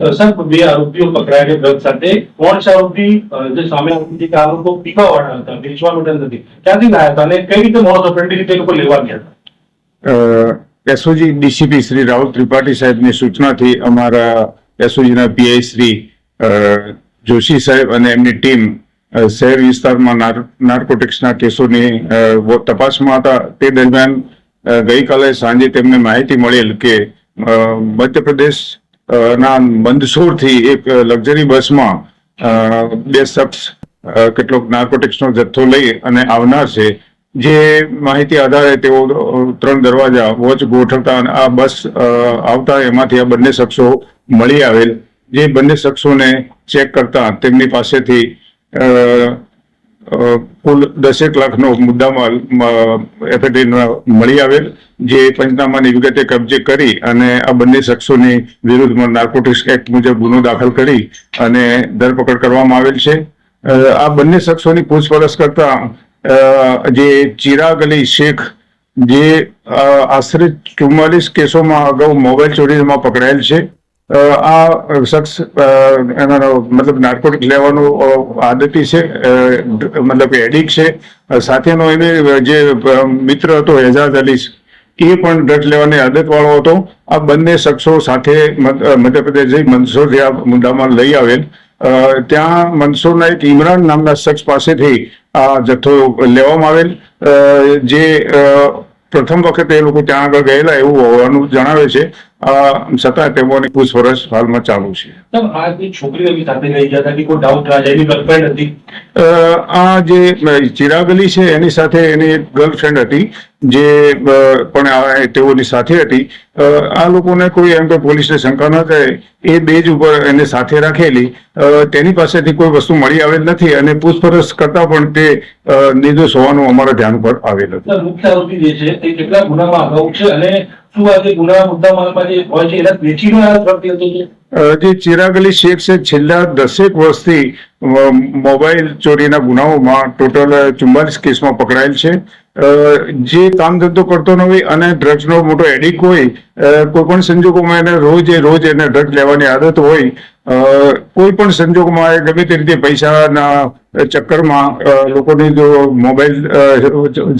સાહેબ બે આરોપીઓ પકડાયા ડ્રગ સાથે. કોણ છે આરોપી જે સામે આરોપી કે પીવા વાળા હતા વેચવા માટે નથી. ક્યાંથી લાયા હતા અને કઈ રીતે મોડસ ઓપરેન્ડી રીતે લોકો લેવા ગયા હતા? એસઓજી ડીસીપી શ્રી રાહુલ ત્રિપાઠી સાહેબની સૂચનાથી અમારા એસઓજીના પીઆઈ શ્રી જોશી સાહેબ અને એમની ટીમ શહેર વિસ્તારમાં નાર- નાર્કોટિક્સના કેસોની તપાસમાં હતા. તે દરમિયાન ગઈકાલે સાંજે તેમને માહિતી મળેલ કે મધ્યપ્રદેશ ના, મંદસોરથી એક લક્ઝરી બસમાં બે શખ્સ કેટલોક નાર્કોટિક્સનો જથ્થો લઈ અને આવનાર છે. જે માહિતી આધારે તેઓ ત્રણ દરવાજા વોચ ગોઠવતા આ બસ આવતા એમાંથી આ બંને શખ્સો મળી આવેલ. જે બંને શખ્સોને ચેક કરતા તેમની પાસેથી કુલ દસેક લાખનો મુદ્દામાલ એફએટીના મળી આવેલ, જે પંચનામાની વિગતે કબજે કરી અને આ બંને શખ્સોની વિરુદ્ધમાં નાર્કોટિક્સ એક્ટ મુજબ ગુનો દાખલ કરી અને ધરપકડ કરવામાં આવેલ છે. આ બંને શખ્સોની પૂછપરછ કરતા જે ચિરાગ અલી શેખ, જે આશરે ચુમ્માલીસ કેસોમાં અગાઉ મોબાઈલ ચોરીમાં પકડાયેલ છે. આ શખ્સ એનો મતલબ નાર્કોટિક લેવાનું આદતી છે મતલબ એડિક છે. સાથેનો એને જે મિત્ર હતો એજાજ અલી એ પણ ડ્રગ્સ લેવાની આદત વાળો હતો. આ બંને શખ્સો સાથે મધ્યપ્રદેશ જઈ મંદસોરથી આ મુદ્દામાં લઈ આવેલ. ત્યાં મંદસોરના એક ઇમરાન નામના શખ્સ પાસેથી આ જથ્થો લેવામાં આવેલ. જે પ્રથમ વખતે એ લોકો ત્યાં આગળ ગયેલા એવું હોવાનું જણાવે છે. છતાં તેઓની પૂછપરછ હાલમાં ચાલુ છે. આ જે ચિરાગ અલી છે એની સાથે એની એક ગર્લફ્રેન્ડ હતી જે પણ તેઓની સાથે હતી. આ લોકોને કોઈ એમ કે પોલીસને શંકા ન થાય એ બેજ ઉપર એને સાથે રાખેલી. તેની પાસેથી કોઈ વસ્તુ મળી આવેલ નથી અને પૂછપરછ કરતા પણ તે નિર્દોષ હોવાનું અમારા ધ્યાન પર આવેલ હતું. મુખ્ય આરોપી જે છે તે કેટલા ગુનામાં અગાઉ છે અને છેલ્લા દસેક વર્ષથી મોબાઈલ ચોરીના ગુનાઓમાં ટોટલ ચુમ્બાલીસ કેસમાં પકડાયેલ છે. જે કામ ધંધો કરતો ન હોય અને ડ્રગ્સનો મોટો એડિક હોય કોઈ પણ સંજોગોમાં એને રોજ એ રોજ એને ડ્રગ લેવાની આદત હોય કોઈ પણ સંજોગમાં ગમે તે રીતે પૈસાના ચક્કરમાં લોકોને જો મોબાઈલ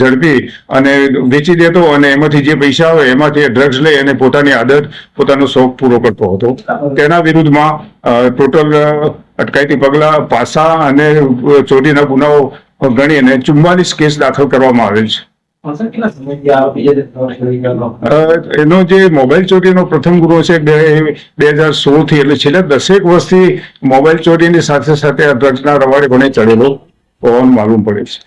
ઝડપી અને વેચી દેતો અને એમાંથી જે પૈસા આવે એમાંથી ડ્રગ્સ લઈ અને પોતાની આદત, પોતાનો શોખ પૂરો કરતો હતો. તેના વિરુદ્ધમાં ટોટલ અટકાયતી પગલાં, પાસા અને ચોરીના ગુનાઓ ગણીને ચુમ્માલીસ કેસ દાખલ કરવામાં આવેલ છે. એનો જે મોબાઈલ ચોરીનો પ્રથમ ગુનો છે બે હજાર સોળથી એટલે છેલ્લા દસેક વર્ષથી મોબાઈલ ચોરીની સાથે સાથે આ ડ્રગ્સના રવાડે ઘણે ચડેલો હોવાનું માલુમ પડે છે.